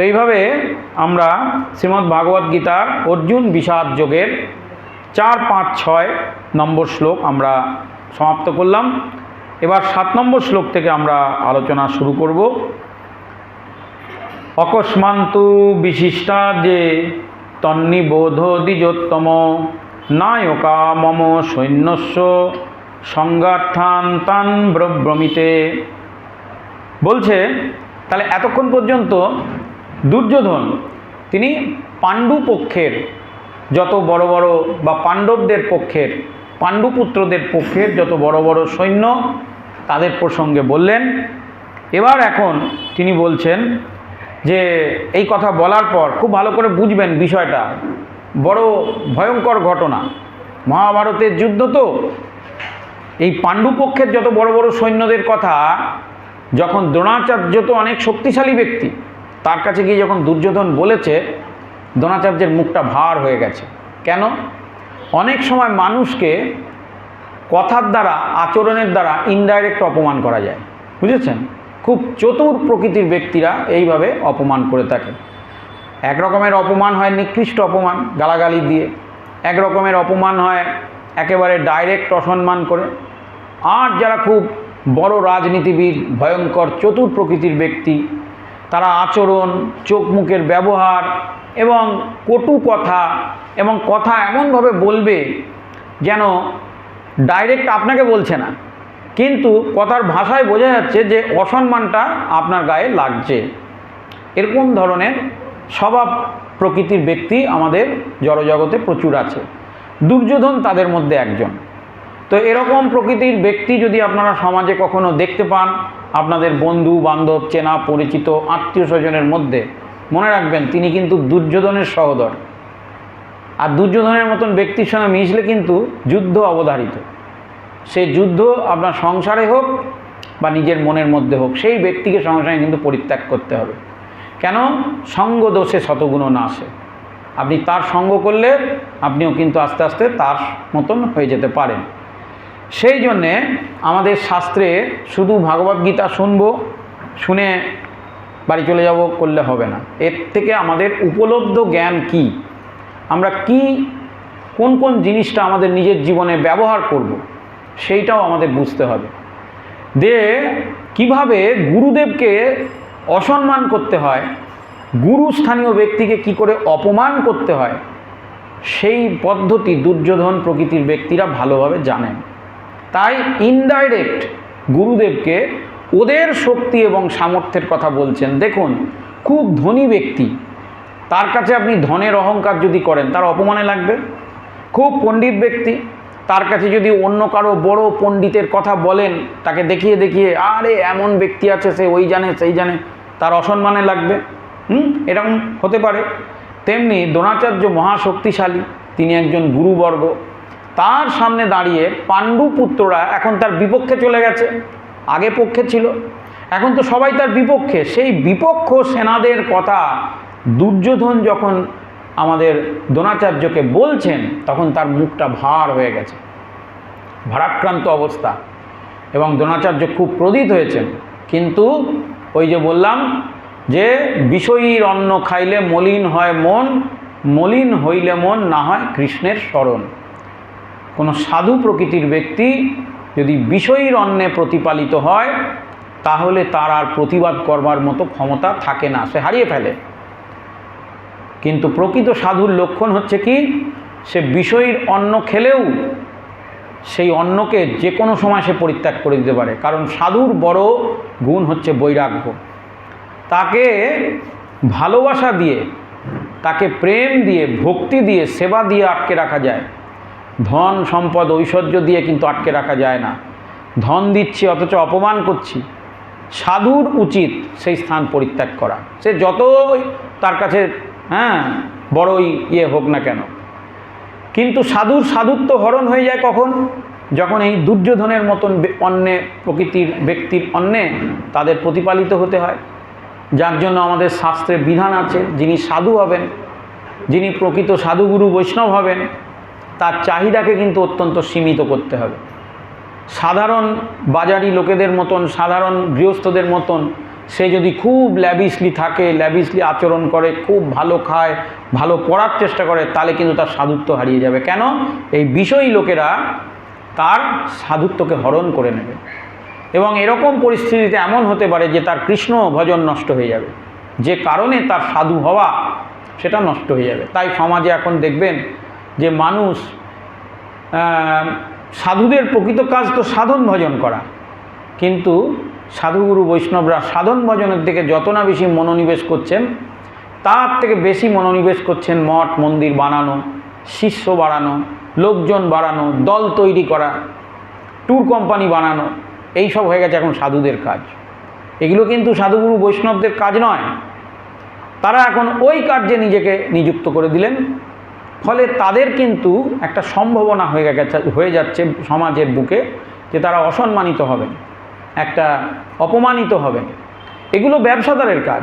তো এইভাবে আমরা শ্রীমদ্ ভাগবত গীতার অর্জুন বিষাদ যোগের চার পাঁচ ছয় নম্বর শ্লোক আমরা সমাপ্ত করলাম। এবার সাত নম্বর শ্লোক থেকে আমরা আলোচনা শুরু করব। অকস্মান্তু বিশিষ্টা যে তন্নিবোধ দ্বিজোত্তম, নায়কা মম সৈন্যস্য সংগার্থান তান ব্রমিতে বলছে, তাহলে এতক্ষণ পর্যন্ত দুর্যোধন, তিনি পাণ্ডু পক্ষের, যত বড় বড় বা পাণ্ডবদের পক্ষের পাণ্ডুপুত্রদের পক্ষের যত বড় বড় সৈন্য, তাদের প্রসঙ্গে বললেন। এবার এখন তিনি বলছেন যে, এই কথা বলার পর খুব ভালো করে বুঝবেন বিষয়টা। বড় ভয়ঙ্কর ঘটনা। মহাভারতের যুদ্ধ তো। এই পাণ্ডুপক্ষের যত বড় বড় সৈন্যদের কথা, যখন দ্রোণাচার্য তো অনেক শক্তিশালী ব্যক্তি তার কাছে গিয়ে যখন দুর্যোধন বলেছে, দ্রোণাচার্যের মুখটা ভার হয়ে গেছে। কেন? অনেক সময় মানুষকে কথার দ্বারা, আচরণের দ্বারা ইনডাইরেক্ট অপমান করা যায়। বুঝেছেন? খুব চতুর প্রকৃতির ব্যক্তিরা এইভাবে অপমান করে থাকে। এক রকমের অপমান হয় নিকৃষ্ট অপমান গালাগালি দিয়ে, এক রকমের অপমান হয় একেবারে ডাইরেক্ট অসম্মান করে। আর যারা খুব বড় রাজনীতিবিদ, ভয়ঙ্কর, চতুর প্রকৃতির ব্যক্তি তারা আচরণ চোখ মুখের ব্যবহার এবং কটু কথা এবং কথা এমনভাবে বলবে যেন ডাইরেক্ট আপনাকে বলছে না। কিন্তু কথার ভাষায় বোঝা যাচ্ছে যে অসম্মানটা আপনার গায়ে লাগছে। এরকম ধরনের স্বভাব প্রকৃতির ব্যক্তি আমাদের জড়জগতে প্রচুর আছে। দুর্যোধন তাদের মধ্যে একজন। তো এরকম প্রকৃতির ব্যক্তি যদি আপনারা সমাজে কখনো দেখতে পান আপনাদের বন্ধু, বান্ধব, চেনা, পরিচিত, আত্মীয় স্বজনের মধ্যে। মনে রাখবেন, তিনি কিন্তু দুর্যোধনের সহদর। আর দুর্যোধনের মতন ব্যক্তির সঙ্গে মিশলে কিন্তু যুদ্ধ অবধারিত। সে যুদ্ধ আপনার সংসারে হোক বা নিজের মনের মধ্যে হোক, সেই ব্যক্তিকে সঙ্গে কিন্তু পরিত্যাগ করতে হবে। কেন? সঙ্গ দোষে শতগুণ না আসে আপনি তার সঙ্গ করলে আপনিও কিন্তু আস্তে আস্তে তার মতন হয়ে যেতে পারেন। সেই জন্যে আমাদের শাস্ত্রে শুধু ভাগবত গীতা শুনব, শুনে বাড়ি চলে যাব করলে হবে না। এর থেকে আমাদের উপলব্ধ জ্ঞান কি? আমরা কি, কোন কোন জিনিসটা আমাদের নিজের জীবনে ব্যবহার করব, সেইটাও আমাদের বুঝতে হবে। যে কীভাবে গুরুদেবকে অসম্মান করতে হয়, গুরু স্থানীয় ব্যক্তিকে কি করে অপমান করতে হয়, সেই পদ্ধতি দুর্যোধন প্রকৃতির ব্যক্তিরা ভালোভাবে জানেন। তাই ইনডাইরেক্ট গুরুদেবকে ওদের শক্তি এবং সামর্থ্যের কথা বলছেন। দেখুন, খুব ধনী ব্যক্তি, তার কাছে আপনি ধনের অহংকার যদি করেন, তার অপমানে লাগবে। খুব পণ্ডিত ব্যক্তি, তার কাছে যদি অন্য কারও বড় পণ্ডিতের কথা বলেন, তাকে দেখিয়ে দেখিয়ে, আরে, এমন ব্যক্তি আছে, সে ওই জানে, সেই জানে। তার অসম্মানে লাগবে। হুম? এরকম হতে পারে। তেমনি দ্রোণাচার্য মহাশক্তিশালী, তিনি একজন গুরুবর্গ। তার সামনে দাঁড়িয়ে পাণ্ডু পুত্ররা এখন তার বিপক্ষে চলে গেছে। আগে পক্ষে ছিল। এখন তো সবাই তার বিপক্ষে। সেই বিপক্ষ সেনাদের কথা দুর্যোধন যখন আমাদের দ্রোণাচার্যকে বলছেন, তখন তার মুখটা ভার হয়ে গেছে। ভারাক্রান্ত অবস্থা। এবং দ্রোণাচার্য খুব ক্রোধিত হয়েছেন। কিন্তু ওই যে বললাম যে, বিষয়ীর অন্ন খাইলে মলিন হয় মন, মলিন হইলে মন, না হয় কৃষ্ণের স্মরণ। কোনো সাধু প্রকৃতির ব্যক্তি যদি বিষয়ীর অন্নে প্রতিপালিত হয়, তাহলে তার আর প্রতিবাদ করবার মতো ক্ষমতা থাকে না, সে হারিয়ে ফেলে। কিন্তু প্রকৃত সাধুর লক্ষণ হচ্ছে কি, সে বিষয়ীর অন্ন খেলেও সেই অন্নকে যে কোনো সময় সে পরিত্যাগ করে দিতে পারে। কারণ সাধুর বড় গুণ হচ্ছে বৈরাগ্য। তাকে ভালোবাসা দিয়ে, তাকে প্রেম দিয়ে, ভক্তি দিয়ে, সেবা দিয়ে আটকে রাখা যায়। ধন, সম্পদ, ঐশ্বর্য দিয়ে কিন্তু আটকে রাখা যায় না। ধন দিচ্ছি, অথচ অপমান করছি। সাধুর উচিত সেই স্থান পরিত্যাগ করা। সে যতই তার কাছে হ্যাঁ বড়ই ইয়ে হোক না কেন। কিন্তু সাধুর সাধুত্ব হরণ হয়ে যায় কখন? যখন এই দুর্যোধনের মতন অন্যে প্রকৃতির ব্যক্তির অন্যে তাদের প্রতিপালিত হতে হয়। যার জন্য আমাদের শাস্ত্রে বিধান আছে, যিনি সাধু হবেন, যিনি প্রকৃত সাধুগুরু বৈষ্ণব হবেন তার চাহিদাকে কিন্তু অত্যন্ত সীমিত করতে হবে। সাধারণ বাজারি লোকেদের মতন, সাধারণ গৃহস্থদের মতন, সে যদি খুব ল্যাবিসলি থাকে, ল্যাবিসলি আচরণ করে, খুব ভালো খায়, ভালো পড়ার চেষ্টা করে, তাহলে কিন্তু তার সাধুত্ব হারিয়ে যাবে। কেন? এই বিষয়ী লোকেরা তার সাধুত্বকে হরণ করে নেবে। এবং এরকম পরিস্থিতিতে এমন হতে পারে যে তার কৃষ্ণ ভজন নষ্ট হয়ে যাবে। যে কারণে তার সাধু হওয়া, সেটা নষ্ট হয়ে যাবে। তাই সমাজে এখন দেখবেন যে মানুষ সাধুদের প্রকৃত কাজ তো সাধন ভজন করা। কিন্তু সাধুগুরু বৈষ্ণবরা সাধন ভজনের দিকে যত না বেশি মনোনিবেশ করছেন, তার থেকে বেশি মনোনিবেশ করছেন মঠ, মন্দির বানানো, শিষ্য বাড়ানো, লোকজন বাড়ানো, দল তৈরি করা ট্যুর কোম্পানি বানানো এই সব হয়ে গেছে এখন সাধুদের কাজ। এগুলো কিন্তু সাধুগুরু বৈষ্ণবদের কাজ নয়। তারা এখন ওই কার্যে নিজেকে নিযুক্ত করে দিলেন। ফলে তাদের কিন্তু একটা সম্ভাবনা হয়ে গেছে, হয়ে যাচ্ছে সমাজের বুকে যে তারা অসম্মানিত হবেন, একটা অপমানিত হবেন। এগুলো ব্যবসাদারের কাজ।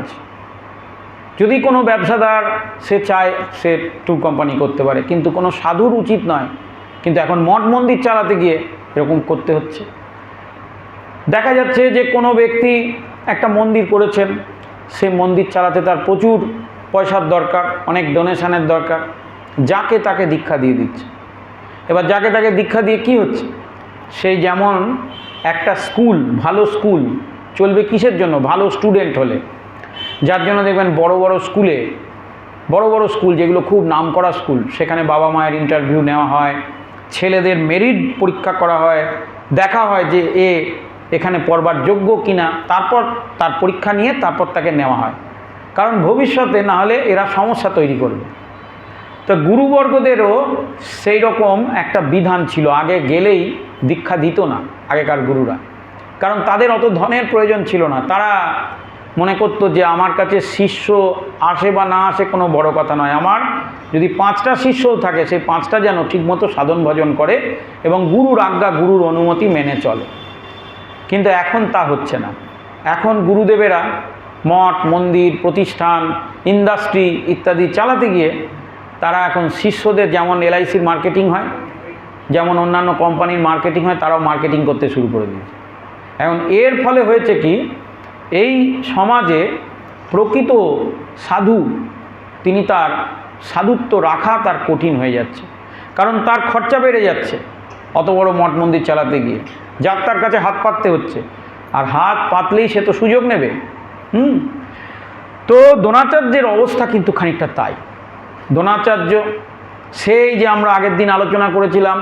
যদি কোনো ব্যবসাদার, সে চায় সে ট্যুর কোম্পানি করতে পারে, কিন্তু কোনো সাধুর উচিত নয়। কিন্তু এখন মঠ মন্দির চালাতে গিয়ে এরকম করতে হচ্ছে। দেখা যাচ্ছে যে কোনো ব্যক্তি একটা মন্দির করেছেন, সে মন্দির চালাতে তার প্রচুর পয়সার দরকার, অনেক ডোনেশনের দরকার। যাকে তাকে দীক্ষা দিয়ে দিচ্ছে। এবার যাকে তাকে দীক্ষা দিয়ে কি হচ্ছে? সেই যেমন একটা স্কুল, ভালো স্কুল, চলবে কিসের জন্য? ভালো স্টুডেন্ট হলে। যার জন্য দেখবেন বড় বড় স্কুলে, বড় বড় স্কুল যেগুলো খুব নামকরা স্কুল, সেখানে বাবা মায়ের ইন্টারভিউ নেওয়া হয়, ছেলেদের মেরিট পরীক্ষা করা হয়, দেখা হয় যে এ এখানে পড়বার যোগ্য কিনা, তারপর তার পরীক্ষা নিয়ে তারপর তাকে নেওয়া হয়। কারণ ভবিষ্যতে না হলে এরা সমস্যা তৈরি করবে। তো গুরুবর্গদেরও সেই রকম একটা বিধান ছিল। আগে গেলেই দীক্ষা দিত না আগেকার গুরুরা। কারণ তাদের অত ধনের প্রয়োজন ছিল না। তারা মনে করতো যে আমার কাছে শিষ্য আসে বা না আসে কোনো বড় কথা নয়। আমার যদি পাঁচটা শিষ্যও থাকে, সেই পাঁচটা যেন ঠিকমতো সাধন ভজন করে এবং গুরুর আজ্ঞা, গুরুর অনুমতি মেনে চলে। কিন্তু এখন তা হচ্ছে না। এখন গুরুদেবেরা মঠ, মন্দির, প্রতিষ্ঠান ইন্ডাস্ট্রি ইত্যাদি চালাতে গিয়ে তারা এখন শিষ্যদের যেমন এলআইসির মার্কেটিং হয়, যেমন অন্যান্য কোম্পানির মার্কেটিং হয়, তারাও মার্কেটিং করতে শুরু করে দিয়েছে। এখন এর ফলে হয়েছে কি, এই সমাজে প্রকৃত সাধু, তিনি তার সাধুত্ব রাখা তার কঠিন হয়ে যাচ্ছে। কারণ তার খরচা বেড়ে যাচ্ছে, অত বড় মঠ মন্দির চালাতে গিয়ে। যার তার কাছে হাত পাততে হচ্ছে, আর হাত পাতলেই সে তো সুযোগ নেবে। হুম? তো দ্রোণাচার্যের অবস্থা কিন্তু খানিকটা তাই। দ্রোণাচার্য, সেই যে আমরা আগের দিন আলোচনা করেছিলাম,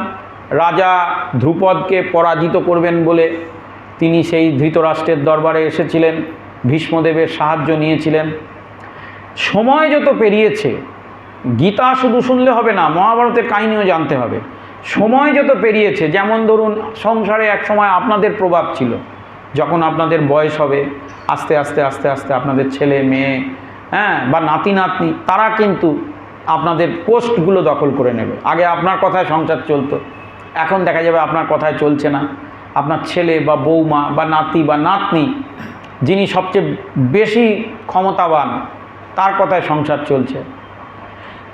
রাজা ধ্রুপদকে পরাজিত করবেন বলে, তিনি সেই ধৃতরাষ্ট্রের দরবারে এসেছিলেন, ভীষ্মদেবের সাহায্য নিয়েছিলেন। সময় যত পেরিয়েছে, গীতা শুধু শুনলে হবে না, মহাভারতের কাহিনীও জানতে হবে। সময় যত পেরিয়েছে, যেমন ধরুন সংসারে এক সময় আপনাদের প্রভাব ছিল, যখন আপনাদের বয়স হবে, আস্তে আস্তে আস্তে আস্তে আপনাদের ছেলে, মেয়ে হ্যাঁ বা নাতি, নাতনি, তারা কিন্তু আপনাদের পোস্টগুলো দখল করে নেবে। আগে আপনার কথায় সংসার চলতো। এখন দেখা যাবে আপনার কথায় চলছে না। আপনার ছেলে বা বৌমা বা নাতি বা নাতনি, যিনি সবচেয়ে বেশি ক্ষমতাবান, তার কথায় সংসার চলছে।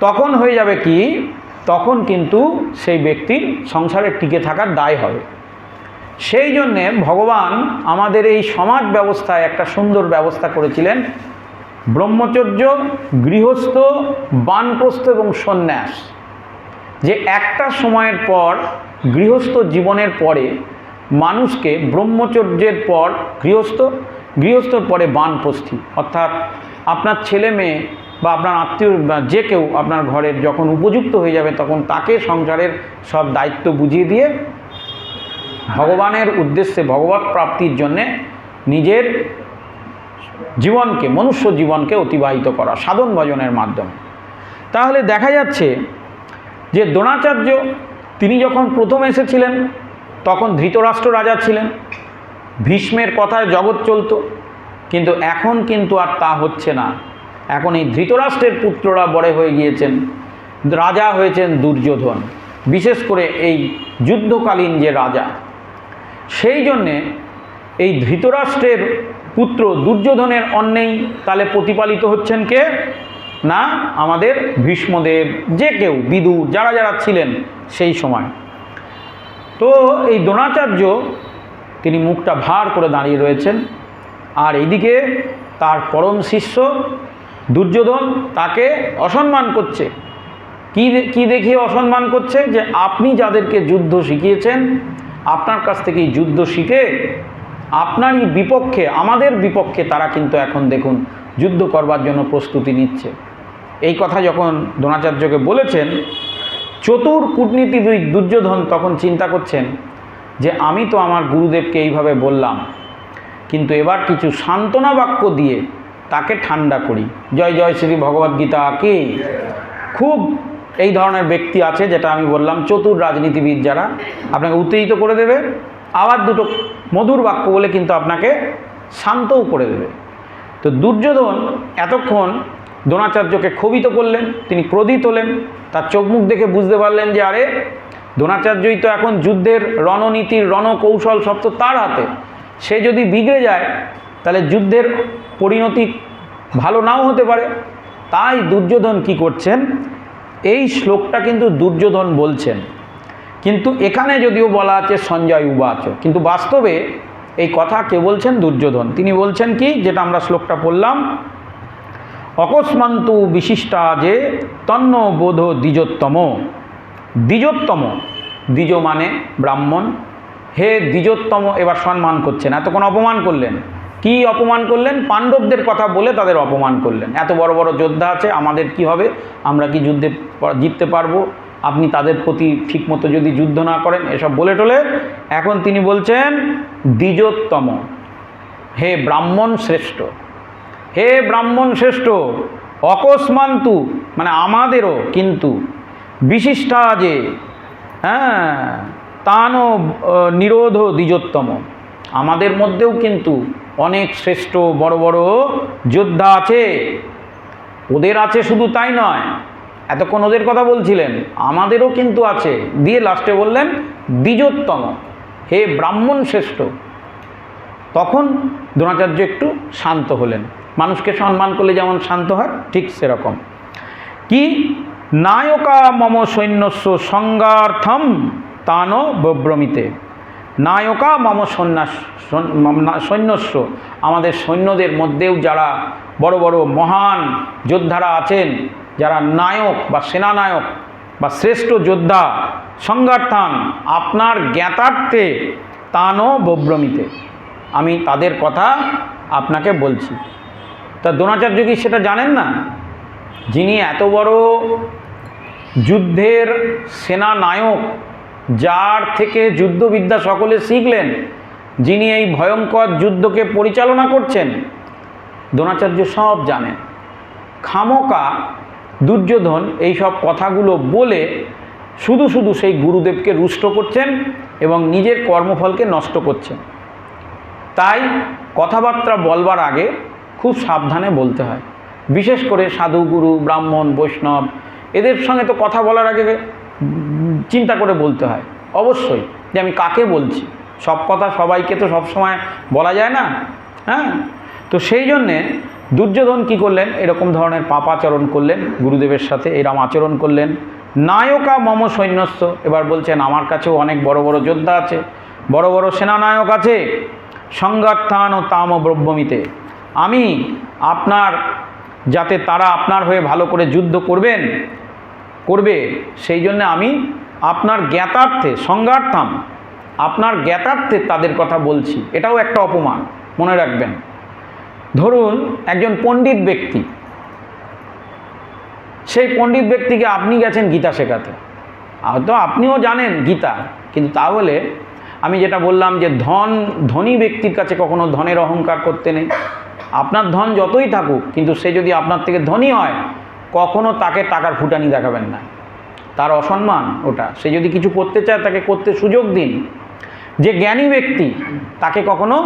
তখন হয়ে যাবে কি? তখন কিন্তু সেই ব্যক্তির সংসারে টিকে থাকার দায় হবে। সেই জন্যে ভগবান আমাদের এই সমাজ ব্যবস্থায় একটা সুন্দর ব্যবস্থা করেছিলেন। ব্রহ্মচর্য, গৃহস্থ, বানপ্রস্থ এবং সন্ন্যাস। যে একটা সময়ের পর, গৃহস্থ জীবনের পরে মানুষকে ব্রহ্মচর্যের পর গৃহস্থ, গৃহস্থর পরে বানপ্রস্থি। অর্থাৎ আপনার ছেলে মেয়ে বা আপনার আত্মীয় যে কেউ আপনার ঘরের যখন উপযুক্ত হয়ে যাবে, তখন তাকে সংসারের সব দায়িত্ব বুঝিয়ে দিয়ে ভগবানের উদ্দেশ্যে ভগবত প্রাপ্তির জন্যে নিজের জীবনকে, মনুষ্য জীবনকে অতিবাহিত করা, সাধন ভজনের মাধ্যমে। তাহলে দেখা যাচ্ছে যে দ্রোণাচার্য, তিনি যখন প্রথম এসেছিলেন, তখন ধৃতরাষ্ট্র রাজা ছিলেন। ভীষ্মের কথায় জগৎ চলতো, কিন্তু এখন কিন্তু আর তা হচ্ছে না। এখন এই ধৃতরাষ্ট্রের পুত্ররা বড় হয়ে গিয়েছেন, রাজা হয়েছেন দুর্যোধন, বিশেষ করে এই যুদ্ধকালীন যে রাজা। সেই জন্যে এই ধৃতরাষ্ট্রের পুত্র দুর্যোধনের অন্যেই তাহলে প্রতিপালিত হচ্ছেন কে? না, আমাদের ভীষ্মদেব, যে কেউ, বিদু, যারা যারা ছিলেন সেই সময়। তো এই দ্রোণাচার্য তিনি মুখটা ভার করে দাঁড়িয়ে রয়েছেন। আর এইদিকে তার পরম শিষ্য দুর্যোধন তাকে অসম্মান করছে। কি কি দেখিয়ে অসম্মান করছে? যে আপনি যাদেরকে যুদ্ধ শিখিয়েছেন, আপনার কাছ থেকে যুদ্ধ শিখে আপনারই বিপক্ষে, আমাদের বিপক্ষে তারা কিন্তু এখন দেখুন যুদ্ধ করবার জন্য প্রস্তুতি নিচ্ছে। এই কথা যখন দ্রোণাচার্যকে বলেছেন, চতুর কূটনীতিবিদ দুর্যোধন তখন চিন্তা করছেন যে, আমি তো আমার গুরুদেবকে এইভাবে বললাম, কিন্তু এবার কিছু সান্ত্বনা বাক্য দিয়ে তাকে ঠান্ডা করি। জয় জয় শ্রী ভগবদ্গীতা কি? খুব এই ধরনের ব্যক্তি আছে যেটা আমি বললাম, চতুর রাজনীতিবিদ যারা, আপনাকে উত্তেজিত করে দেবে। আবার দুটো মধুর বাক্য বলে কিন্তু আপনাকে শান্তও করে দেবে। তো দুর্যোধন এতক্ষণ দ্রোণাচার্যকে ক্ষোভিত করলেন, তিনি ক্রোধিত হলেন, তার চোখ মুখ দেখে বুঝতে পারলেন যে, আরে, দ্রোণাচার্যই তো এখন যুদ্ধের রণনীতির রণকৌশল সব তো তার হাতে। সে যদি বিগড়ে যায়, তাহলে যুদ্ধের পরিণতি ভালো নাও হতে পারে। তাই দুর্যোধন কি করছেন? এই শ্লোকটা কিন্তু দুর্যোধন বলছেন। কিন্তু এখানে যদিও বলা আছে সঞ্জয় উবাচ, কিন্তু বাস্তবে এই কথা কে বলছেন? দুর্যোধন। তিনি বলছেন কি, যেটা আমরা শ্লোকটা পড়লাম, অকস্মান্তু বিশিষ্টা যে তন্ন বোধ দ্বিজোত্তম। দ্বিজোত্তম, দ্বিজ মানে ব্রাহ্মণ। হে দ্বিজোত্তম, এবার সম্মান করছেন। এতক্ষণ অপমান করলেন। কি অপমান করলেন? পাণ্ডবদের কথা বলে তাদের অপমান করলেন। এত বড় বড় যোদ্ধা আছে, আমাদের কি হবে? আমরা কি যুদ্ধে জিততে পারব? আপনি তাদের প্রতি ঠিকমতো যদি যুদ্ধ না করেন, এসব বলে টলে, এখন তিনি বলছেন, দ্বিজোত্তম, হে ব্রাহ্মণ শ্রেষ্ঠ, হে ব্রাহ্মণ শ্রেষ্ঠ, অকস্মান্তু মানে আমাদেরও কিন্তু বিশিষ্টা যে হ্যাঁ তানও নিরোধ দ্বিজোত্তম। আমাদের মধ্যেও কিন্তু অনেক শ্রেষ্ঠ বড় বড় যোদ্ধা আছে। ওদের আছে শুধু তাই নয় এতক্ষণ ওদের কথা বলছিলেন, আমাদেরও কিন্তু আছে। দিয়ে লাস্টে বললেন, দ্বিজোত্তম, হে ব্রাহ্মণ শ্রেষ্ঠ। তখন দ্রোণাচার্য একটু শান্ত হলেন। মানুষকে সম্মান করলে যেমন শান্ত হয়, ঠিক সেরকম। কি? নায়কা মম সৈন্যস্য সংগার্থম তান বব্রমিতে। নায়কা মম সন্ন্যাস সৈন্যস্য। আমাদের সৈন্যদের মধ্যেও যারা বড় বড় মহান যোদ্ধারা আছেন যারা নায়ক বা সেনানায়ক বা শ্রেষ্ঠ যোদ্ধা সংগার্থান আপনার জ্ঞাতার্থে, তানও বব্রমিতে। আমি তাদের কথা আপনাকে বলছি। তা দ্রোণাচার্য কি সেটা জানেন না? যিনি এত বড় যুদ্ধের সেনানায়ক, যার থেকে যুদ্ধবিদ্যা সকলে শিখলেন, যিনি এই ভয়ঙ্কর যুদ্ধকে পরিচালনা করছেন, দ্রোণাচার্য সব জানেন। খামোকা দুর্যোধন এই সব কথাগুলো বলে শুধু শুধু সেই গুরুদেবকে রুষ্ট করছেন এবং নিজের কর্মফলকে নষ্ট করছেন। তাই কথাবার্তা বলবার আগে খুব সাবধানে বলতে হয়। বিশেষ করে সাধু গুরু, ব্রাহ্মণ, বৈষ্ণব, এদের সঙ্গে তো কথা বলার আগে চিন্তা করে বলতে হয়। অবশ্যই যে আমি কাকে বলছি? সব কথা সবাইকে তো সবসময় বলা যায় না হ্যাঁ? তো সেই জন্যে দুর্যোধন কি করলেন? এরকম ধরনের পাপাচরণ করলেন, গুরুদেবের সাথে এরম আচরণ করলেন। নায়কা মম সৈন্যস্য এবার বলছেন, আমার কাছেও অনেক বড় বড় যোদ্ধা আছে, বড় বড় সেনানায়ক আছে সংগাত্থান ও তাম ব্রব্যমিতে আমি আপনার, যাতে তারা আপনার হয়ে ভালো করে যুদ্ধ করবেন, করবে, সেই জন্য আমি আপনার জ্ঞাতার্থে সংজ্ঞার্থাম আপনার জ্ঞাতার্থে তাদের কথা বলছি। এটাও একটা অপমান, মনে রাখবেন। ধরুন একজন পণ্ডিত ব্যক্তি। সেই পণ্ডিত ব্যক্তিকে আপনি গেছেন গীতা শেখাতে। হয়তো আপনিও জানেন গীতা, কিন্তু তাহলে আমি যেটা বললাম যে ধন, ধনী ব্যক্তির কাছে কখনো ধনের অহংকার করতে নেই। আপনার ধন যতই থাকুক, কিন্তু সে যদি আপনার থেকে ধনী হয়, কখনো তাকে টাকার ফুটানি দেখাবেন না। তার অসম্মান ওটা। সে যদি কিছু করতে চায়, তাকে করতে সুযোগ দিন। যে জ্ঞানী ব্যক্তি, তাকে কখনো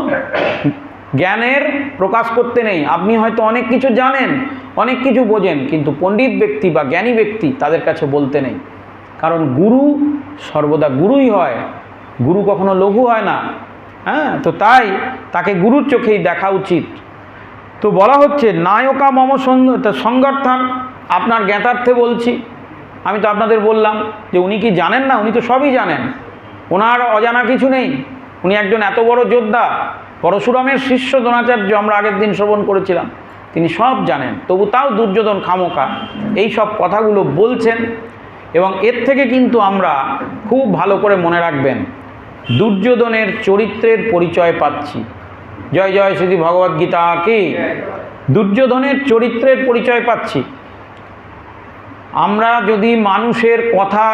জ্ঞানের প্রকাশ করতে নেই। আপনি হয়তো অনেক কিছু জানেন, অনেক কিছু বোঝেন, কিন্তু পণ্ডিত ব্যক্তি বা জ্ঞানী ব্যক্তি তাদের কাছে বলতে নেই। কারণ গুরু সর্বদা গুরুই হয়। গুরু কখনো লঘু হয় না। হ্যাঁ তো তাই তাকে গুরুর চোখেই দেখা উচিত। তো বলা হচ্ছে, নায়কা মম সংগঠন, আপনার জ্ঞাতার্থে বলছি। আমি তো আপনাদের বললাম যে উনি কি জানেন না? উনি তো সবই জানেন। ওনার অজানা কিছু নেই। উনি একজন এত বড় যোদ্ধা। পরশুরামের শিষ্য দ্রোণাচার্য আমরা আগের দিন শ্রবণ করেছিলাম। তিনি সব জানেন, তবু তাও দুর্যোধন খামোকা এই সব কথাগুলো বলছেন এবং এর থেকে কিন্তু আমরা খুব ভালো করে মনে রাখবেন, দুর্যোধনের চরিত্রের পরিচয় পাচ্ছি। জয় জয় শ্রী ভগবদ্গীতা কি? দুর্যোধনের চরিত্রের পরিচয় পাচ্ছি। আমরা যদি মানুষের কথা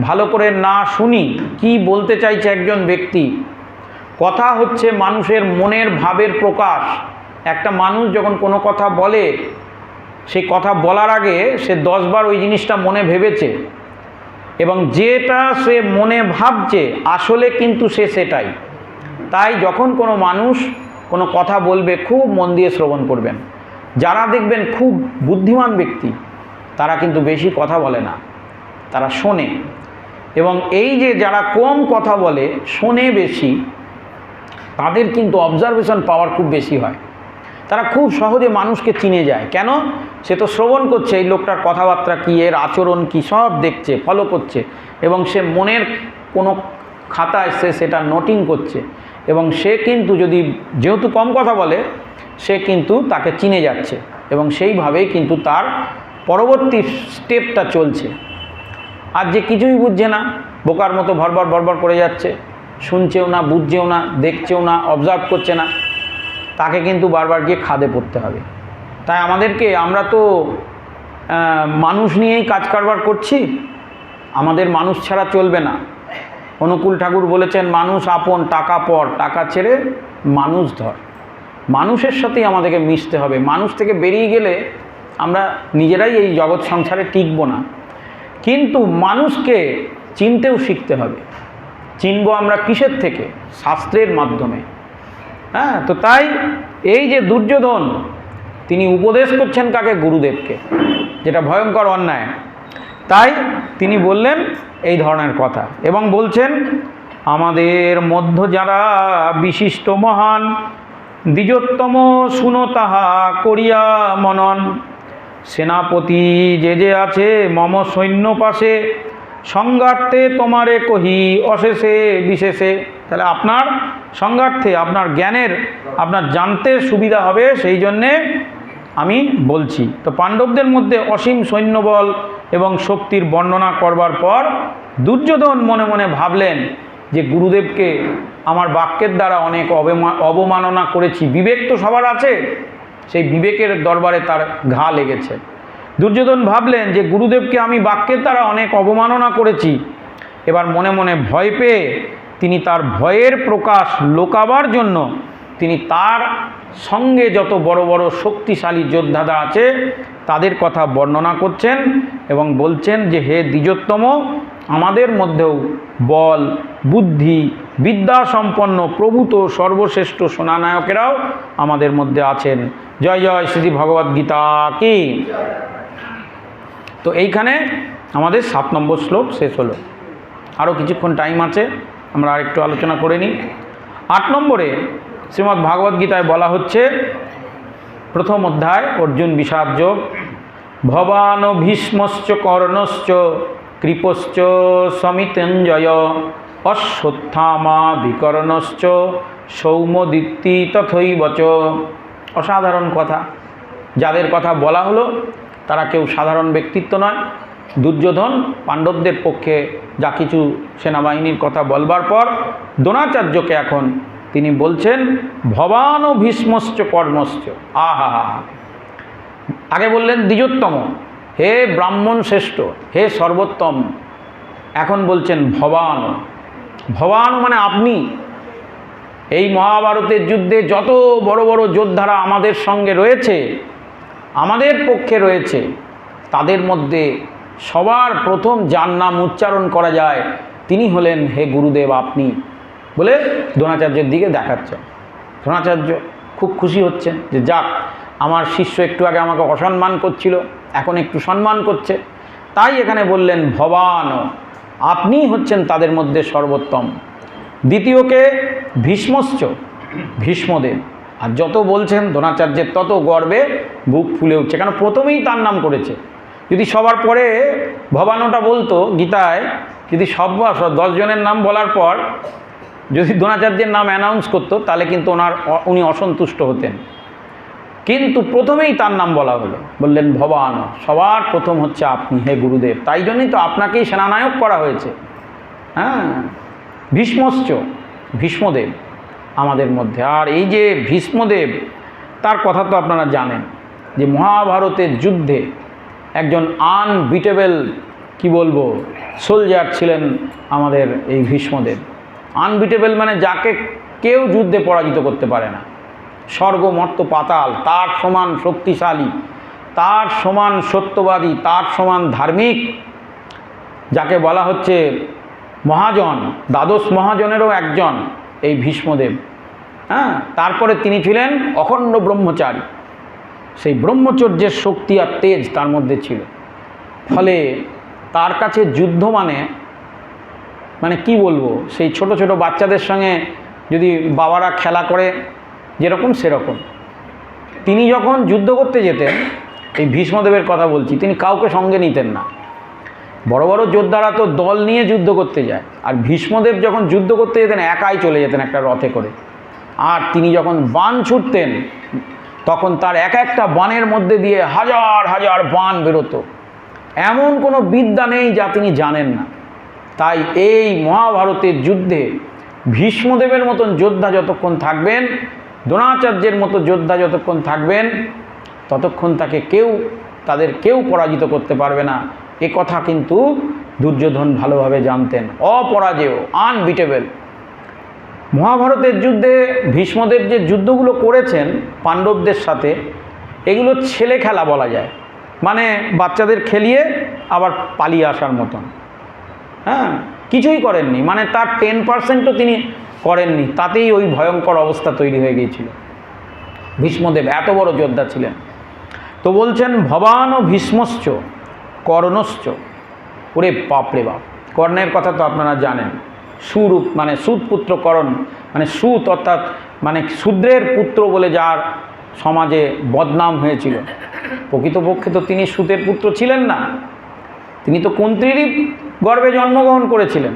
ভালো করে না শুনি, কি বলতে চাইছে একজন ব্যক্তি? কথা হচ্ছে মানুষের মনের ভাবের প্রকাশ। একটা মানুষ যখন কোনো কথা বলে, সেই কথা বলার আগে সে দশবার ওই জিনিসটা মনে ভেবেছে এবং যেটা সে মনে ভাবছে, আসলে কিন্তু সে সেটাই। তাই যখন কোনো মানুষ কোনো কথা বলবে, খুব মন দিয়ে শ্রবণ করবেন। যারা দেখবেন খুব বুদ্ধিমান ব্যক্তি, তারা কিন্তু বেশি কথা বলে না। তারা শোনে এবং এই যে যারা কম কথা বলে, শোনে বেশি তাদের কিন্তু অবজারভেশন পাওয়ার খুব বেশি হয়। তারা খুব সহজে মানুষকে চিনে যায়। কেন? সে তো শ্রবণ করছে, এই লোকটার কথাবার্তা কী, এর আচরণ কী, সব দেখছে ফলো করছে এবং সে মনের কোনো খাতায় সে সেটা নোটিং করছে এবং সে কিন্তু যদি যেহেতু কম কথা বলে, সে কিন্তু তাকে চিনে যাচ্ছে এবং সেইভাবেই কিন্তু তার পরবর্তী স্টেপটা চলছে। আর যে কিছুই বুঝছে না, বোকার মতো ভরভর ভরভর করে যাচ্ছে। শুনছেও না, বুঝছেও না, দেখছেও না অবজার্ভ করছে না। তাকে কিন্তু বারবার গিয়ে খাদে পড়তে হবে। তাই আমাদেরকে, আমরা তো মানুষ নিয়েই কাজ কারবার করছি। আমাদের মানুষ ছাড়া চলবে না। অনুকূল ঠাকুর বলেছেন, মানুষ আপন, টাকা পর, টাকা ছেড়ে মানুষ ধর। মানুষের সাথেই আমাদেরকে মিশতে হবে। মানুষ থেকে বেরিয়ে গেলে আমরা নিজেরাই এই জগৎ সংসারে টিকবো না। কিন্তু মানুষকে চিনতেও শিখতে হবে। চিনবো আমরা কিসের থেকে? শাস্ত্রের মাধ্যমে। হ্যাঁ তো তাই এই যে দুর্যোধন, তিনি উপদেশ করছেন কাকে? গুরুদেবকে, যেটা ভয়ঙ্কর অন্যায়। তাই তিনি বললেন এই ধরনের কথা এবং বলছেন, আমাদের মধ্য যারা বিশিষ্ট মহান, দ্বিজোত্তম শুনো তাহা করিয়া মনন, সেনাপতি যে যে আছে, মম সৈন্য পাশে সংঘার্থে তোমারে কহি অশেষে, বিশেষে। তাহলে আপনার সংঘার্থে, আপনার জ্ঞানের, আপনার জানতে সুবিধা হবে, সেই জন্যে আমি বলছি। তো পাণ্ডবদের মধ্যে অসীম সৈন্যবল এবং শক্তির বর্ণনা করবার পর দুর্যোধন মনে মনে ভাবলেন যে গুরুদেবকে আমার বাক্যের দ্বারা অনেক অবমা, অবমাননা করেছি। বিবেক তো সবার আছে, সেই বিবেকের দরবারে তার ঘা লেগেছে। দুর্যোধন ভাবলেন যে গুরুদেবকে আমি বাক্যের দ্বারা অনেক অবমাননা করেছি। এবার মনে মনে ভয় পেয়ে তিনি তার ভয়ের প্রকাশ লোকাবার জন্য তিনি তার সঙ্গে যত বড় বড় শক্তিশালী যোদ্ধারা আছে, তাদের কথা বর্ণনা করছেন এবং বলছেন যে, হে দ্বিজোত্তম, আমাদের মধ্যেও বল, বুদ্ধি, বিদ্যা সম্পন্ন প্রভূত সর্বশ্রেষ্ঠ সোনানায়কেরাও আমাদের মধ্যে আছেন। জয় জয় শ্রী ভগবদ্গীতা কি? তো এইখানে আমাদের সাত নম্বর শ্লোক শেষ হলো। আরও কিছুক্ষণ টাইম আছে, আমরা আরেকটু আলোচনা করে নিই। আট নম্বরে শ্রীমদ্ ভাগবদ্গীতায় বলা হচ্ছে, প্রথম অধ্যায়, অর্জুন বিষাদ যোগ। ভবান ভীষ্মশ্চ কর্ণশ্চ কৃপশ্চ সমিতেঞ্জয় অশ্বত্থামা বিকর্ণশ্চ সৌমদিত্তি তথৈবচ। অসাধারণ কথা। যাদের কথা বলা হলো তারা কেউ সাধারণ ব্যক্তিত্ব নয়, দুর্যোধন পাণ্ডবদের পক্ষে যা কিছু সেনাবাহিনীর কথা বলবার পর দ্রোণাচার্যকে এখন তিনি বলছেন, ভবান ও ভীষ্মশ্চ কর্মশ্চ। আহা আগে বললেন, দ্বিজোত্তম, হে ব্রাহ্মণ শ্রেষ্ঠ, হে সর্বোত্তম। এখন বলছেন, ভবান। ভবান মানে আপনি। এই মহাভারতের যুদ্ধে যত বড় বড় যোদ্ধারা আমাদের সঙ্গে রয়েছে আমাদের পক্ষে রয়েছে, তাদের মধ্যে সবার প্রথম যার নাম উচ্চারণ করা যায়, তিনি হলেন হে গুরুদেব আপনি বলে দ্রোণাচার্যের দিকে দেখাচ্ছেন। দ্রোণাচার্য খুব খুশি হচ্ছেন যে যাক, আমার শিষ্য একটু আগে আমাকে অসম্মান করছিল, এখন একটু সম্মান করছে। তাই এখানে বললেন, ভবান, আপনি হচ্ছেন তাদের মধ্যে সর্বোত্তম। দ্বিতীয়কে ভীষ্মশ্চ, ভীষ্মদেব। আর যত বলছেন দ্রোণাচার্যের তত গর্বে বুক ফুলে উঠছে। কেন? প্রথমেই তার নাম করেছে। যদি সবার পরে ভবানোটা বলতো গীতায়, যদি সব দশ জনের নাম বলার পর যদি দ্রোণাচার্যের নাম অ্যানাউন্স করতো, তাহলে কিন্তু ওনার উনি অসন্তুষ্ট হতেন। কিন্তু প্রথমেই তার নাম বলা হলো। বললেন, ভবান, সবার প্রথম হচ্ছে আপনি, হে গুরুদেব। তাই জন্যই তো আপনাকেই সেনানায়ক করা হয়েছে। হ্যাঁ? ভীষ্মশ্চ, ভীষ্মদেব। আমাদের মধ্যে। আর এই যে ভীষ্মদেব, তার কথা তো আপনারা জানেন যে মহাভারতের যুদ্ধে একজন আনবিটেবল কি বলব সোলজার ছিলেন আমাদের এই ভীষ্মদেব। আনবিটেবল মানে যাকে কেউ যুদ্ধে পরাজিত করতে পারে না। স্বর্গমর্ত পাতাল, তার সমান শক্তিশালী, তার সমান সত্যবাদী, তার সমান ধার্মিক, যাকে বলা হচ্ছে মহাজন, দ্বাদশ মহাজনেরও একজন এই ভীষ্মদেব। হ্যাঁ? তারপরে তিনি ছিলেন অখণ্ড ব্রহ্মচারী। সেই ব্রহ্মচর্যের শক্তি আর তেজ তার মধ্যে ছিল। ফলে তার কাছে যুদ্ধ মানে মানে কি বলব, সেই ছোট ছোট বাচ্চাদের সঙ্গে যদি বাবারা খেলা করে, যেরকম সেরকম। তিনি যখন যুদ্ধ করতে যেতেন, এই ভীষ্মদেবের কথা বলছি, তিনি কাউকে সঙ্গে নিতেন না। বড় বড় যোদ্ধারা তো দল নিয়ে যুদ্ধ করতে যায়। আর ভীষ্মদেব যখন যুদ্ধ করতে যেতেন, একাই চলে যেতেন একটা রথে করে। আর তিনি যখন বান ছুটতেন, তখন তার এক একটা বানের মধ্যে দিয়ে হাজার হাজার বান বেরোতো। এমন কোনো বিদ্যা নেই যা তিনি জানেন না। তাই এই মহাভারতের যুদ্ধে ভীষ্মদেবের মতন যোদ্ধা যতক্ষণ থাকবেন, দ্রোণাচার্যের মতো যোদ্ধা যতক্ষণ থাকবেন, ততক্ষণ তাকে কেউ, তাদের কেউ পরাজিত করতে পারবে না। এ কথা কিন্তু দুর্যোধন ভালোভাবে জানতেন। অপরাজেয় আনবিটেবল মহাভারতের যুদ্ধে ভীষ্মদেব যে যুদ্ধগুলো করেছেন পাণ্ডবদের সাথে, এগুলো ছেলে খেলা বলা যায়। মানে বাচ্চাদের খেলিয়ে আবার পালিয়ে আসার মতন। হ্যাঁ কিছুই করেননি। মানে তার টেন পার্সেন্টও তিনি করেননি। তাতেই ওই ভয়ঙ্কর অবস্থা তৈরি হয়ে গিয়েছিল। ভীষ্মদেব এত বড় যোদ্ধা ছিলেন। তো বলছেন, ভবান ও ভীষ্মশ্চ, কর্ণশ্চ। ওরে বাপরে বাপ। কর্ণের কথা তো আপনারা জানেন। সুরূপ মানে সুদপুত্র করণ মানে সুত অর্থাৎ মানে শূদ্রের পুত্র বলে যার সমাজে বদনাম হয়েছিল। প্রকৃতপক্ষে তো তিনি সুতের পুত্র ছিলেন না। তিনি তো কুন্ত্রীরই গর্ভে জন্মগ্রহণ করেছিলেন।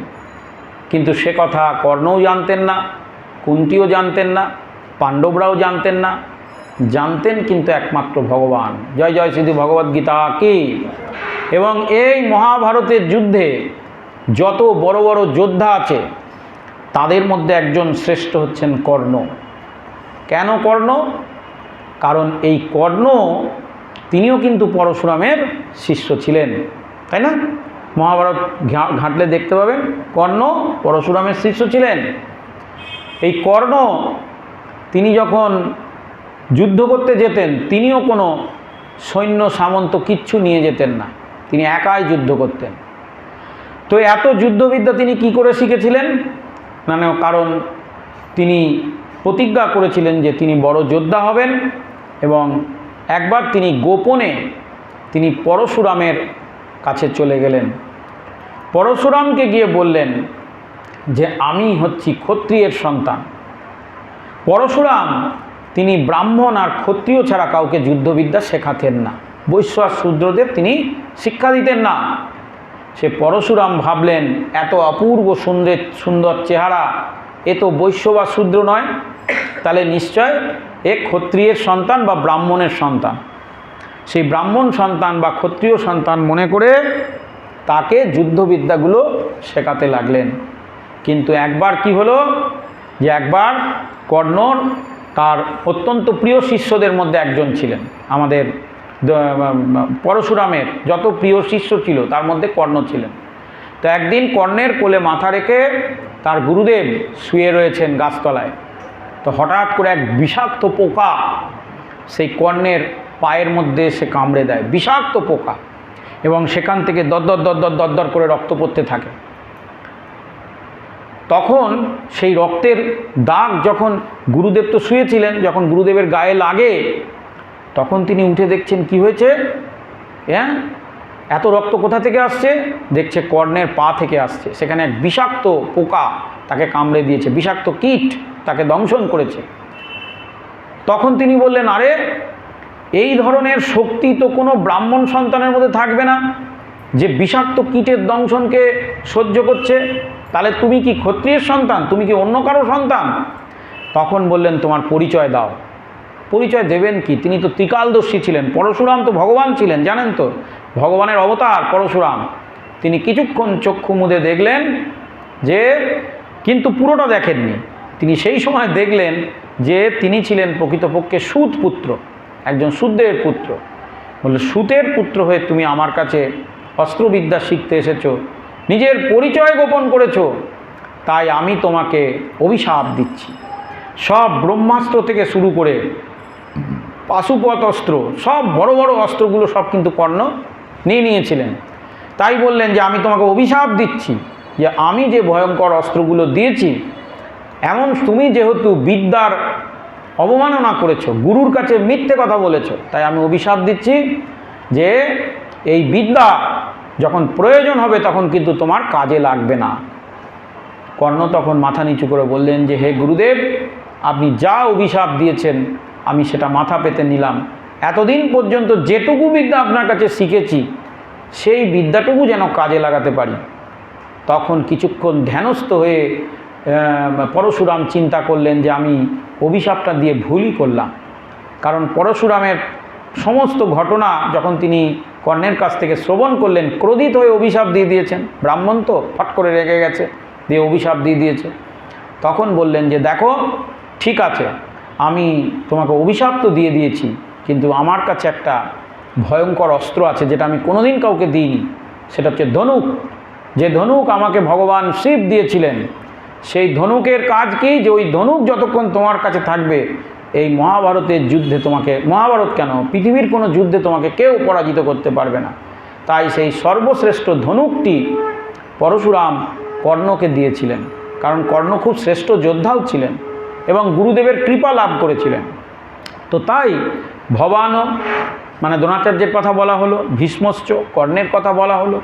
কিন্তু সে কথা কর্ণও জানতেন না, কুন্তিও জানতেন না, পাণ্ডবরাও জানতেন না। জানতেন কিন্তু একমাত্র ভগবান। জয় জয় শ্রী ভগবদ গীতা কি? এবং এই মহাভারতের যুদ্ধে যত বড় বড় যোদ্ধা আছে, তাদের মধ্যে একজন শ্রেষ্ঠ হচ্ছেন কর্ণ। কেন কর্ণ? কারণ এই কর্ণ, তিনিও কিন্তু পরশুরামের শিষ্য ছিলেন, তাই না? মহাভারত ঘাঁটলে দেখতে পাবেন, কর্ণ পরশুরামের শিষ্য ছিলেন। এই কর্ণ, তিনি যখন যুদ্ধ করতে যেতেন, তিনিও কোনো সৈন্য সামন্ত কিচ্ছু নিয়ে যেতেন না। তিনি একাই যুদ্ধ করতেন। তো এত যুদ্ধবিদ্যা তিনি কি করে শিখেছিলেন? মানে কারণ তিনি প্রতিজ্ঞা করেছিলেন যে তিনি বড় যোদ্ধা হবেন এবং একবার তিনি গোপনে তিনি পরশুরামের কাছে চলে গেলেন। পরশুরামকে গিয়ে বললেন যে, আমি হচ্ছি ক্ষত্রিয়ের সন্তান। পরশুরাম, তিনি ব্রাহ্মণ আর ক্ষত্রিয় ছাড়া কাউকে যুদ্ধবিদ্যা শেখাতেন না। বৈশ্য আর শূদ্রদের তিনি শিক্ষা দিতেন না। সে পরশুরাম ভাবলেন, এত অপূর্ব সুন্দর সুন্দর চেহারা, এ তো বৈশ্য বা শূদ্র নয়। তাহলে নিশ্চয় এ ক্ষত্রিয়ের সন্তান বা ব্রাহ্মণের সন্তান? সেই ব্রাহ্মণ সন্তান বা ক্ষত্রিয় সন্তান মনে করে তাকে যুদ্ধবিদ্যাগুলো শেখাতে লাগলেন। কিন্তু একবার কি হলো? যে একবার কর্ণর তার অত্যন্ত প্রিয় শিষ্যদের মধ্যে একজন ছিলেন, আমাদের পরশুরামের যত প্রিয় শিষ্য ছিল, তার মধ্যে কর্ণ ছিলেন। তো একদিন কর্ণের কোলে মাথা রেখে তার গুরুদেব শুয়ে রয়েছেন গাছতলায়। তো হঠাৎ করে এক বিষাক্ত পোকা সেই কর্ণের পায়ের মধ্যে সে কামড়ে দেয়। বিষাক্ত পোকা। এবং সেখান থেকে দরদর দরদর দরদর করে রক্ত পড়তে থাকে। তখন সেই রক্তের দাগ যখন গুরুদেব তো শুয়েছিলেন, যখন গুরুদেবের গায়ে লাগে তখন তিনি উঠে দেখছেন কি হয়েছে? হ্যাঁ? এত রক্ত কোথা থেকে আসছে? দেখছে কর্ণের পা থেকে আসছে। সেখানে এক বিষাক্ত পোকা তাকে কামড়ে দিয়েছে। বিষাক্ত কীট তাকে দংশন করেছে। তখন তিনি বললেন, আরে, এই ধরনের শক্তি তো কোনো ব্রাহ্মণ সন্তানের মধ্যে থাকবে না। যে বিষাক্ত কীটের দংশনকে সহ্য করছে, তাহলে তুমি কি ক্ষত্রিয়ের সন্তান? তুমি কি অন্য কারও সন্তান? তখন বললেন, তোমার পরিচয় দাও। পরিচয় দেবেন কি? তিনি তো ত্রিকালদর্শী ছিলেন, পরশুরাম তো ভগবান ছিলেন, জানেন তো? ভগবানের অবতার পরশুরাম। তিনি কিছুক্ষণ চক্ষু মুদে দেখলেন যে, কিন্তু পুরোটা দেখেননি। তিনি সেই সময় দেখলেন যে, তিনি ছিলেন প্রকৃতপক্ষে সুত পুত্র, একজন শূদ্রের পুত্র। বলল সুতের পুত্র হয়ে তুমি আমার কাছে অস্ত্রবিদ্যা শিখতে এসেছ, নিজের পরিচয় গোপন করেছ, তাই আমি তোমাকে অভিশাপ দিচ্ছি। সব ব্রহ্মাস্ত্র থেকে শুরু করে পাশুপত অস্ত্র সব বড় বড় অস্ত্রগুলো সব কিন্তু কর্ণ নিয়ে নিয়েছিলেন। তাই বললেন যে, আমি তোমাকে অভিশাপ দিচ্ছি যে, আমি যে ভয়ঙ্কর অস্ত্রগুলো দিয়েছি, এমন তুমি যেহেতু বিদ্যার অবমাননা করেছ, গুরুর কাছে মিথ্যে কথা বলেছ, তাই আমি অভিশাপ দিচ্ছি যে, এই বিদ্যা যখন প্রয়োজন হবে তখন কিন্তু তোমার কাজে লাগবে না। কর্ণ তখন মাথা নিচু করে বললেন যে, হে গুরুদেব, আপনি যা অভিশাপ দিয়েছেন আমি সেটা মাথা পেতে নিলাম। এতদিন পর্যন্ত যেটুকু বিদ্যা আপনার কাছে শিখেছি, সেই বিদ্যাটুকু যেন কাজে লাগাতে পারি। তখন কিছুক্ষণ ধ্যানস্থ হয়ে পরশুরাম চিন্তা করলেন যে আমি অভিশাপটা দিয়ে ভুলই করলাম। কারণ পরশুরামের সমস্ত ঘটনা যখন তিনি কর্ণের কাছ থেকে শ্রবণ করলেন, ক্রোধিত হয়ে অভিশাপ দিয়ে দিয়েছেন। ব্রাহ্মণ তো ফট করে রেগে গেছে, দিয়ে অভিশাপ দিয়ে দিয়েছে। তখন বললেন যে, দেখো, ঠিক আছে আমি তোমাকে অভিশাপ তো দিয়ে দিয়েছি, কিন্তু আমার কাছে একটা ভয়ঙ্কর অস্ত্র আছে যেটা আমি কোনোদিন কাউকে দিইনি। সেটা হচ্ছে ধনুক। যে ধনুক আমাকে ভগবান শিব দিয়েছিলেন, সেই ধনুকের কাজ কি? যে ওই ধনুক যতক্ষণ তোমার কাছে থাকবে, এই মহাভারতের যুদ্ধে তোমাকে, মহাভারত কেন? পৃথিবীর কোনো যুদ্ধে তোমাকে কেউ পরাজিত করতে পারবে না। তাই সেই সর্বশ্রেষ্ঠ ধনুকটি পরশুরাম কর্ণকে দিয়েছিলেন। কারণ কর্ণ খুব শ্রেষ্ঠ যোদ্ধাও ছিলেন। এবং গুরুদেবের কৃপা লাভ করেছিলেন। তো তাই ভবানও মানে দ্রোণাচার্যের কথা বলা হলো, ভীষ্মশ্চ, কর্ণের কথা বলা হলো,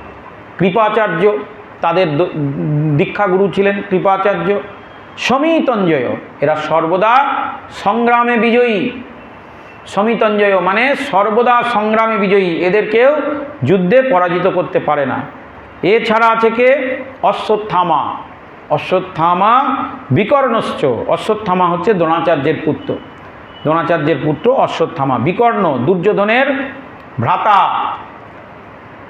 কৃপাচার্য, তাদের দীক্ষাগুরু ছিলেন কৃপাচার্য, সমিতঞ্জয়, এরা সর্বদা সংগ্রামে বিজয়ী। সমিতঞ্জয় মানে সর্বদা সংগ্রামে বিজয়ী এদেরকেও যুদ্ধে পরাজিত করতে পারে না। এছাড়া আছে কে? অশ্বত্থামা। অশ্বত্থামা বিকর্ণশ্চ। অশ্বত্থামা হচ্ছে দ্রোণাচার্যের পুত্র। দ্রোণাচার্যের পুত্র অশ্বত্থামা। বিকর্ণ, দুর্যোধনের ভ্রাতা।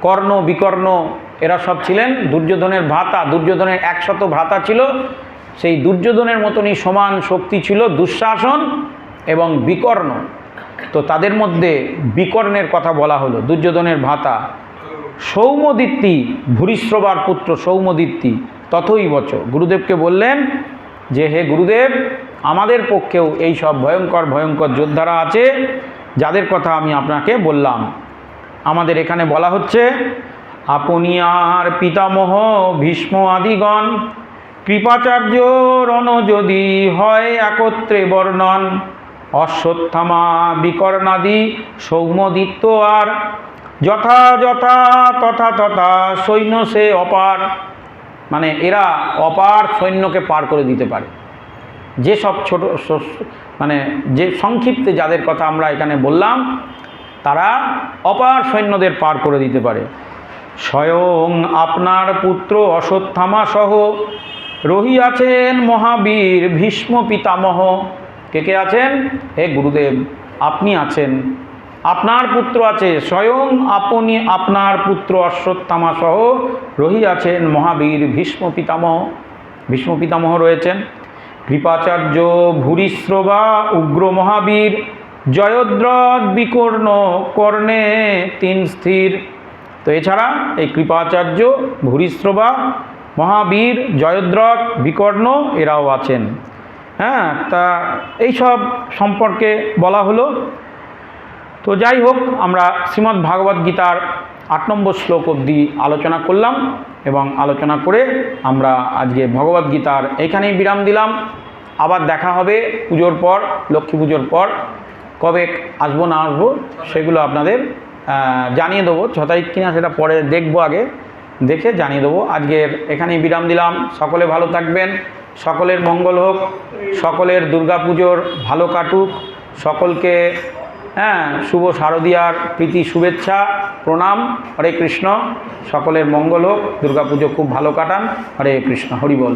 কর্ণ, বিকর্ণ, এরা সব ছিলেন দুর্যোধনের ভ্রাতা। দুর্যোধনের একশত ভ্রাতা ছিল। সেই দুর্যোধনের মতনই সমান শক্তি ছিল দুঃশাসন এবং বিকর্ণ। তো তাদের মধ্যে বিকর্ণের কথা বলা হলো, দুর্যোধনের ভ্রাতা। সৌমদিত্তি ভূরিশ্রবার পুত্র সৌমদিত্তি তথই বচ গুরুদেবকে বললেন যে, হে গুরুদেব, আমাদের পক্ষেও এই সব ভয়ঙ্কর ভয়ঙ্কর যোদ্ধারা আছে, যাদের কথা আমি আপনাকে বললাম। আমাদের এখানে বলা হচ্ছে, আপনি আর পিতামহ, ভীষ্ম আদিগণ, কৃপাচার্য রণ যদি হয় একত্রে বর্ণন, অশ্বত্থামা, বিকর্ণাদি সৌমদিত্য আর যথা যথা তথা তথা সৈন্য সে অপার। মানে এরা অপার সৈন্যকে পার করে দিতে পারে। যে সব ছোট মানে যে সংক্ষিপ্তে যাদের কথা আমরা এখানে বললাম, তারা অপার সৈন্যদের পার করে দিতে পারে। স্বয়ং আপনার পুত্র অশ্বত্থামা সহ রহিয়াছেন মহাবীর ভীষ্ম পিতামহ। কে কে আছেন? হে গুরুদেব, আপনি আছেন। আপনার পুত্র আছে, স্বয়ং আপনি আপনার পুত্র অশ্বত্থামা সহ রহিয়াছেন মহাবীর ভীষ্ম পিতামহ। ভীষ্ম পিতামহ রয়েছেন। কৃপাচার্য ভূরিশ্রবা, উগ্র মহাবীর, জয়দ্রথ বিকর্ণ কর্ণে তিন স্থির। তো এছাড়া এই কৃপাচার্য, ভূরিশ্রবা, মহাবীর, জয়দ্রথ বিকর্ণ এরাও আছেন। হ্যাঁ তা এইসব সম্পর্কে বলা হলো। তো যাই হোক, আমরা শ্রীমদ্ ভাগবত গীতার আট নম্বর শ্লোক অবধি আলোচনা করলাম এবং আলোচনা করে আমরা আজকে ভগবত গীতার এইখানেই বিরাম দিলাম। আবার দেখা হবে পুজোর পর, লক্ষ্মী পুজোর পর। কবে আসব, না আসব, সেগুলো আপনাদের জানিয়ে দেবো। ছ তারিখ কিনা সেটা পরে দেখব আগে। দেখে জানিয়ে দেবো। আজকের এখানেই বিরাম দিলাম। সকলে ভালো থাকবেন। সকলের মঙ্গল হোক। সকলের দুর্গাপুজোর ভালো কাটুক। সকলকে হ্যাঁ শুভ শারদীয়ার প্রীতি, শুভেচ্ছা, প্রণাম, হরে কৃষ্ণ। সকলের মঙ্গল হোক, দুর্গাপুজো খুব ভালো কাটান। হরে কৃষ্ণ, হরি বল।